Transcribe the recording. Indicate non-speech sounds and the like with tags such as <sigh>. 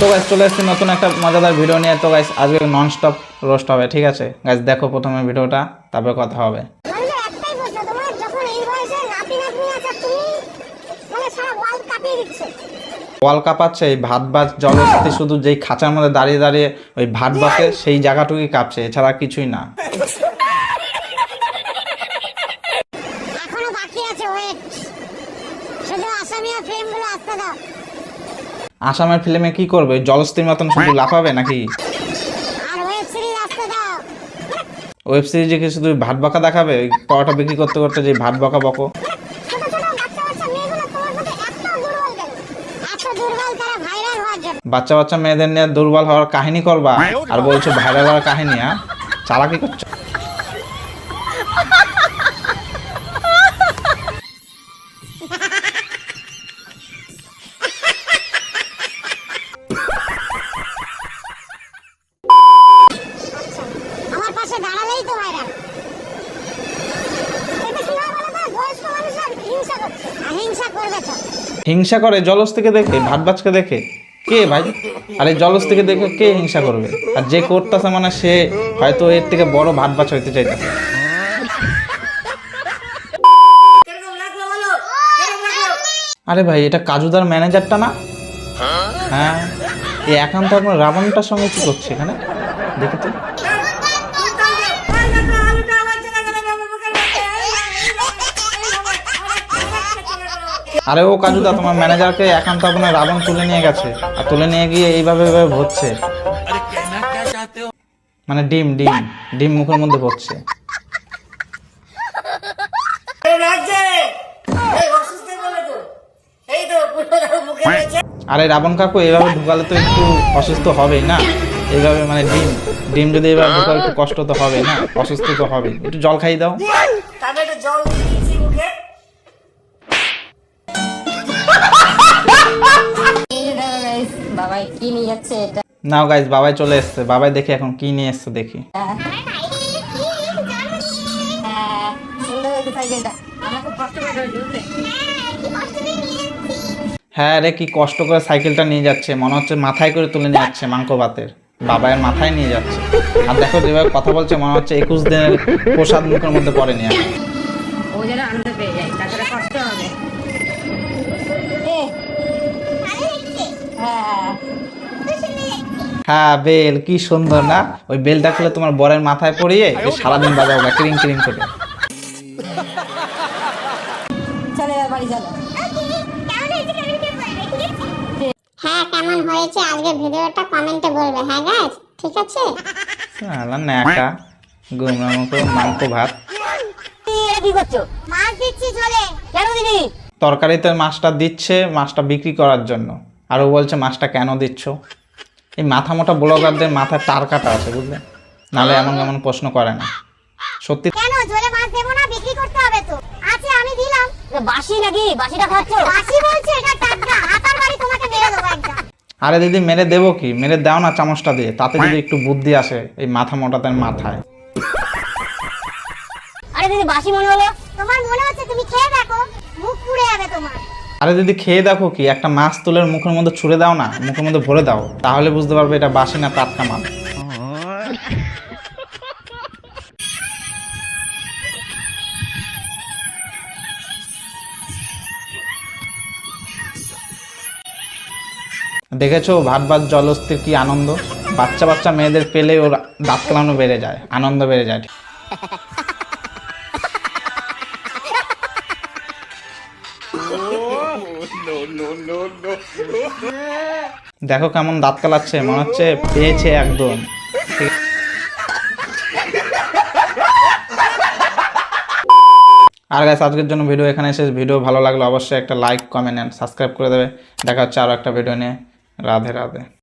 তো গাইস চলে এসেছি নতুন একটা মজাদার ভিডিও নিয়ে। তো গাইস আজকে নন স্টপ রোস্ট হবে ঠিক আছে? গাইস দেখো প্রথমে ভিডিওটা তারপরে কথা হবে। তুমি মানে ওয়াল কাঁপাচ্ছে এই ভাত বাজ জলস্থিতি শুধু যেই খাঁচার মধ্যে দাঁড়িয়ে দাঁড়িয়ে ওই ভাত বাকে সেই জায়গাটুকুই কাঁপছে এছাড়া কিছুই না। এখনও বাকি আছে ওয়েট শুধু আসামিয়া ফ্রেমগুলো আসতে দাও। আসামের ফিল্মে কি করবে? জলস্থির মতন শুধু লাফাবে নাকি? ওয়েব সিরিজ কি শুধু ভাত বাঁকা দেখাবে? ওই পরোটা বিক্রি করতে করতে যে ভাত বাঁকা বকো। বাচ্চা বাচ্চা মেয়েদের নিয়ে দুর্বল হওয়ার কাহিনী করবা? আর বলছো ভাইরাল হওয়ার কাহিনী হ্যাঁ চালাকি করছ? <laughs> হিংসা করে জলস থেকে দেখে ভাত বাজকে দেখে। কে ভাই? আর এই জলস থেকে দেখে কে হিংসা করবে? আর যে করতেছে মানে সে হয়তো এর থেকে বড় ভাত বাচ হইতে চাইতেছে। আরে ভাই এটা কাজুদার ম্যানেজারটা না? হ্যাঁ। এই একান্ত আপনার রাবণটার সঙ্গে কি করছে এখানে? দেখি তো। আরে ও কাজুদা তোমার ম্যানেজারকে একান্ত আপনার রাবণ তুলে নিয়ে গেছে। আর তুলে নিয়ে গিয়ে এইভাবে এইভাবে ভরছে। মানে ডিম ডিম ডিম মুখের মধ্যে ভরছে। আরে রাবণ কাকু এইভাবে ঢুকালে তো একটু অসুস্থ হবেই না। এইভাবে মানে ডিম ডিম যদি এইভাবে ঢুকালে একটু কষ্ট তো হবেই না। অসুস্থ তো হবেই। একটু জল খাইয়ে দাও। জল বাবাই কি নিয়ে যাচ্ছে এটা। নাও গাইজ বাবাই চলে এসছে। বাবাই দেখি এখন কি নিয়ে এসছে দেখি। হ্যাঁ, ঢুকতে হ্যাঁ রে কি কষ্ট করে সাইকেলটা নিয়ে যাচ্ছে। মনে হচ্ছে মাথায় করে তুলে নিয়ে যাচ্ছে মাংস ভাতের। বাবায়ের মাথায় নিয়ে যাচ্ছে। আর দেখো যেভাবে কথা বলছে মনে হচ্ছে একুশ দিনের প্রসাদ মুখের মধ্যে পড়েনি আর। ও যেন আনন্দ পেয়ে যায় তাছাড়া কষ্ট হবে। হ্যাঁ বেল কি সুন্দর না? ওই বেলটা খুলে তোমার বরের মাথায় পরিয়ে সারাদিন বাজাও গা ক্রিং ক্রিং করে। হ্যাঁ কেমন হয়েছে? আজকে ভিডিওটা কমেন্টে বলবে হ্যাঁ গাইস ঠিক আছে? সালা ন্যাকা। গুমরা মুখো মাংস ভাত। কি করছ? মাছ দিচ্ছি কেন তরকারিতে মাছটা দিচ্ছে মাছটা বিক্রি করার জন্য। আর ও বলছে মাছটা কেন দিচ্ছ? এই মাথা মোটা ব্লগারদের মাথায় তার কাটা আছে বুঝলে? নাহলে এমন এমন প্রশ্ন করে না। সত্যি কেন জোরে মাছ দেবো না? বিক্রি করতে হবে তো। আচ্ছা আমি দিলাম। বাসি নাকি? বাসিটা খাচ্ছ? বাসি বলছে এটা টাটকা। হাতার বাড়ি তোমাকে মেরে দেবো একদম। আরে দিদি মেরে দেবো কি? মেরে দাও না চামচটা দিয়ে। তাতে যদি একটু বুদ্ধি আসে এই মাথা মোটাদের মাথায়। আরে দিদি বাসি মনে হলো। তোমার মনে হচ্ছে তুমি খেয়ে দেখো। মুখ পুড়ে যাবে তোমার। আরে দিদি খেয়ে দেখো কি, একটা মাছ তুলের মুখের মধ্যে ছুঁড়ে দাও না, মুখের মধ্যে ভরে দাও, তাহলে বুঝতে পারবে এটা বাসি না টাটকা মাছ। দেখেছ, ভাত ভাত জলস্থির কি আনন্দ? বাচ্চা বাচ্চা মেয়েদের পেলে ওর দাঁত কালানো বেড়ে যায়, আনন্দ বেড়ে যায়। দেখো কেমন দাঁত কালাচ্ছে, মনে হচ্ছে পেয়েছে একদম। আর গাছ আজকের জন্য ভিডিও এখানে শেষ। ভিডিও ভালো লাগলে অবশ্যই একটা লাইক কমেন্ট অ্যান্ড সাবস্ক্রাইব করে দেবে। দেখা হচ্ছে আরও একটা ভিডিও নিয়ে। রাধে রাধে।